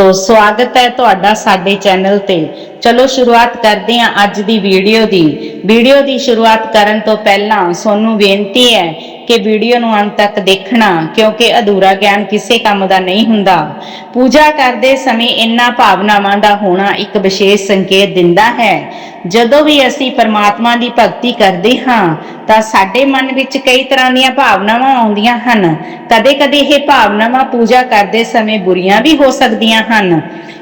ਤੋ ਸਵਾਗਤ ਹੈ ਤੁਹਾਡਾ ਸਾਡੇ ਚੈਨਲ ਤੇ। ਚਲੋ, ਸ਼ੁਰੂਆਤ ਕਰਦੇ ਹਾਂ ਅੱਜ ਦੀ ਵੀਡੀਓ ਦੀ। ਵੀਡੀਓ ਦੀ ਸ਼ੁਰੂਆਤ ਕਰਨ ਤੋਂ ਪਹਿਲਾਂ ਤੁਹਾਨੂੰ ਬੇਨਤੀ ਹੈ ਕਿ ਵੀਡੀਓ ਨੂੰ ਅੰਤ ਤੱਕ ਦੇਖਣਾ, ਕਿਉਂਕਿ ਅਧੂਰਾ ਗਿਆਨ ਕਿਸੇ ਕੰਮ ਦਾ ਨਹੀਂ ਹੁੰਦਾ। ਪੂਜਾ ਕਰਦੇ ਸਮੇਂ ਇਨ੍ਹਾਂ ਭਾਵਨਾਵਾਂ ਦਾ ਹੋਣਾ ਇੱਕ ਵਿਸ਼ੇਸ਼ ਸੰਕੇਤ ਦਿੰਦਾ ਹੈ। ਜਦੋਂ ਵੀ ਅਸੀਂ ਪਰਮਾਤਮਾ ਦੀ ਭਗਤੀ ਕਰਦੇ ਹਾਂ, ਤਾਂ ਸਾਡੇ ਮਨ ਵਿੱਚ ਕਈ ਤਰ੍ਹਾਂ ਦੀਆਂ ਭਾਵਨਾਵਾਂ ਆਉਂਦੀਆਂ ਹਨ। ਕਦੇ-ਕਦੇ ਇਹ ਭਾਵਨਾਵਾਂ ਪੂਜਾ ਕਰਦੇ ਸਮੇਂ ਬੁਰੀਆਂ ਵੀ ਹੋ ਸਕਦੀਆਂ ਹਨ।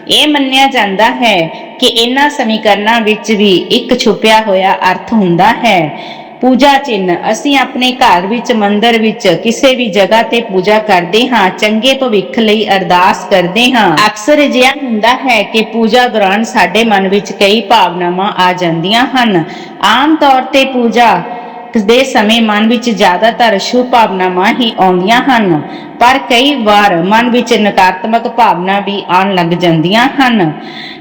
ਇਹ ਮੰਨਿਆ ਜਾਂਦਾ ਹੈ ਕਿ ਇਹਨਾਂ ਸਮੀਕਰਨਾਂ ਵਿੱਚ ਵੀ ਇੱਕ ਛੁਪਿਆ ਹੋਇਆ ਅਰਥ ਹੁੰਦਾ ਹੈ। ਪੂਜਾ ਚਿੰਨ੍ਹ ਅਸੀਂ ਆਪਣੇ ਘਰ ਵਿੱਚ, ਮੰਦਰ ਵਿੱਚ ਕਿਸੇ ਵੀ ਜਗ੍ਹਾ ਤੇ ਪੂਜਾ ਕਰਦੇ ਹਾਂ। ਚੰਗੇ ਭਵਿੱਖ ਲਈ ਅਰਦਾਸ ਕਰਦੇ ਹਾਂ। ਅਕਸਰ ਅਜਿਹਾ ਹੁੰਦਾ ਹੈ ਕਿ ਪੂਜਾ ਦੌਰਾਨ ਸਾਡੇ ਮਨ ਵਿੱਚ ਕਈ ਭਾਵਨਾਵਾਂ ਆ ਜਾਂਦੀਆਂ ਹਨ। ਆਮ ਤੌਰ ਤੇ ਪੂਜਾ ਦੇ ਸਮੇਂ ਮਨ ਵਿੱਚ ਜ਼ਿਆਦਾਤਰ ਸ਼ੁਭ ਭਾਵਨਾਵਾਂ ਹੀ ਆਉਂਦੀਆਂ ਹਨ। ਪਰ ਕਈ ਵਾਰ ਮਨ ਵਿੱਚ ਨਕਾਰਾਤਮਕ ਭਾਵਨਾ ਵੀ ਆਉਣ ਲੱਗ ਜਾਂਦੀਆਂ ਹਨ।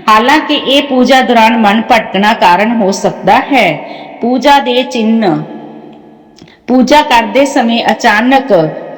ਹਾਲਾਂਕਿ ਇਹ ਪੂਜਾ ਦੌਰਾਨ ਮਨ ਭਟਕਣਾ ਕਾਰਨ ਹੋ ਸਕਦਾ ਹੈ। ਪੂਜਾ ਦੇ ਚਿੰਨ੍ਹ ਪੂਜਾ ਕਰਦੇ ਸਮੇਂ ਅਚਾਨਕ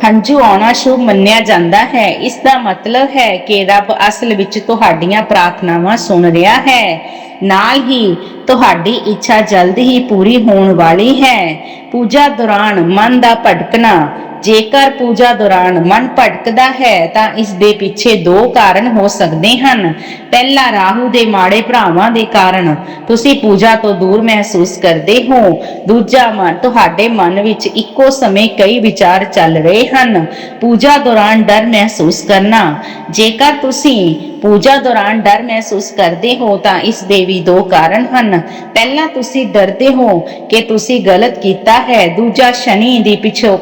ਹੰਝੂ ਆਉਣਾ ਸ਼ੁਭ ਮੰਨਿਆ ਜਾਂਦਾ ਹੈ। ਇਸ ਦਾ ਮਤਲਬ ਹੈ ਕਿ ਰੱਬ ਅਸਲ ਵਿੱਚ ਤੁਹਾਡੀਆਂ ਪ੍ਰਾਰਥਨਾਵਾਂ ਸੁਣ ਰਿਹਾ ਹੈ। ਨਾਲ ਹੀ ਤੁਹਾਡੀ ਇੱਛਾ ਜਲਦ ਹੀ ਪੂਰੀ ਹੋਣ ਵਾਲੀ ਹੈ। ਪੂਜਾ ਦੌਰਾਨ ਮਨ ਦਾ ਭਟਕਣਾ ਜੇਕਰ ਪੂਜਾ ਦੌਰਾਨ ਮਨ ਭਟਕਦਾ ਹੈ, ਤਾਂ ਇਸ ਦੇ ਪਿੱਛੇ ਦੋ ਕਾਰਨ ਹੋ ਸਕਦੇ ਹਨ। ਪਹਿਲਾ, ਰਾਹੂ ਦੇ ਮਾੜੇ ਭਰਾਵਾਂ ਦੇ ਕਾਰਨ। ਤੁਸੀਂ ਪੂਜਾ ਤੋਂ ਦੂਰ ਮਹਿਸੂਸ ਕਰਦੇ ਹੋ। ਦੂਜਾ ਮਨ ਤੁਹਾਡੇ ਮਨ ਵਿੱਚ ਇੱਕੋ ਸਮੇਂ ਕਈ ਵਿਚਾਰ ਚੱਲ ਰਹੇ ਹਨ। ਪੂਜਾ ਦੌਰਾਨ ਡਰ ਮਹਿਸੂਸ ਕਰਨਾ। ਜੇਕਰ ਤੁਸੀਂ ਪੂਜਾ ਦੌਰਾਨ ਡਰ ਮਹਿਸੂਸ ਕਰਦੇ ਹੋ ਤਾਂ ਇਸ ਦੇ ਵੀ ਦੋ ਕਾਰਨ ਹਨ। ਪਹਿਲਾ ਤੁਸੀਂ ਡਰਦੇ ਹੋ ਕਿ ਤੁਸੀਂ ਗਲਤ ਕੀਤਾ ਹੈ। ਦੂਜਾ ਸ਼ਨੀ ਦੀ ਪਿੱਛੋਂ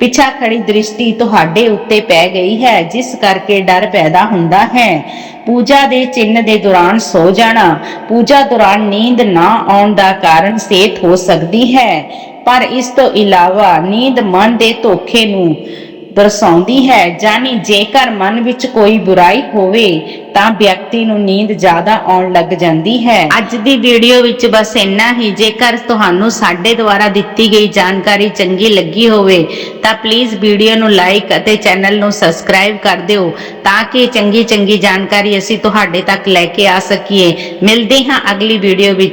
ਪਿੱਛਾ ਖੜੀ ਦ੍ਰਿਸ਼ਟੀ ਤੁਹਾਡੇ ਉੱਤੇ ਪੈ ਗਈ ਹੈ, ਜਿਸ ਕਰਕੇ ਡਰ ਪੈਦਾ ਹੁੰਦਾ ਹੈ। ਪੂਜਾ ਦੇ ਚਿੰਨ੍ਹ ਦੇ ਦੌਰਾਨ ਸੋ ਜਾਣਾ। ਪੂਜਾ ਦੌਰਾਨ ਨੀਂਦ ਨਾ ਆਉਣ ਦਾ ਕਾਰਨ ਸਿਹਤ ਹੋ ਸਕਦੀ ਹੈ। ਪਰ ਇਸ ਤੋਂ ਇਲਾਵਾ ਨੀਂਦ ਮਨ ਦੇ ਧੋਖੇ ਨੂੰ ਦਰਸਾਉਂਦੀ ਹੈ, ਜਾਨੀ ਜੇਕਰ ਮਨ ਵਿੱਚ ਕੋਈ ਬੁਰਾਈ ਹੋਵੇ, ਤਾਂ ਵਿਅਕਤੀ ਨੂੰ ਨੀਂਦ ਜ਼ਿਆਦਾ ਆਉਣ ਲੱਗ ਜਾਂਦੀ ਹੈ। ਅੱਜ ਦੀ ਵੀਡੀਓ ਵਿੱਚ ਬਸ ਇੰਨਾ ਹੀ। ਜੇਕਰ ਤੁਹਾਨੂੰ ਸਾਡੇ ਦੁਆਰਾ ਦਿੱਤੀ ਗਈ ਜਾਣਕਾਰੀ ਚੰਗੀ ਲੱਗੀ ਹੋਵੇ, ਤਾਂ ਪਲੀਜ਼ ਵੀਡੀਓ ਨੂੰ ਲਾਈਕ ਅਤੇ ਚੈਨਲ ਨੂੰ ਸਬਸਕ੍ਰਾਈਬ ਕਰ ਦਿਓ, ਤਾਂ ਕਿ ਚੰਗੀ ਚੰਗੀ ਜਾਣਕਾਰੀ ਅਸੀਂ ਤੁਹਾਡੇ ਤੱਕ ਲੈ ਕੇ ਆ ਸਕੀਏ। ਮਿਲਦੇ ਹਾਂ ਅਗਲੀ ਵੀਡੀਓ ਵਿੱਚ।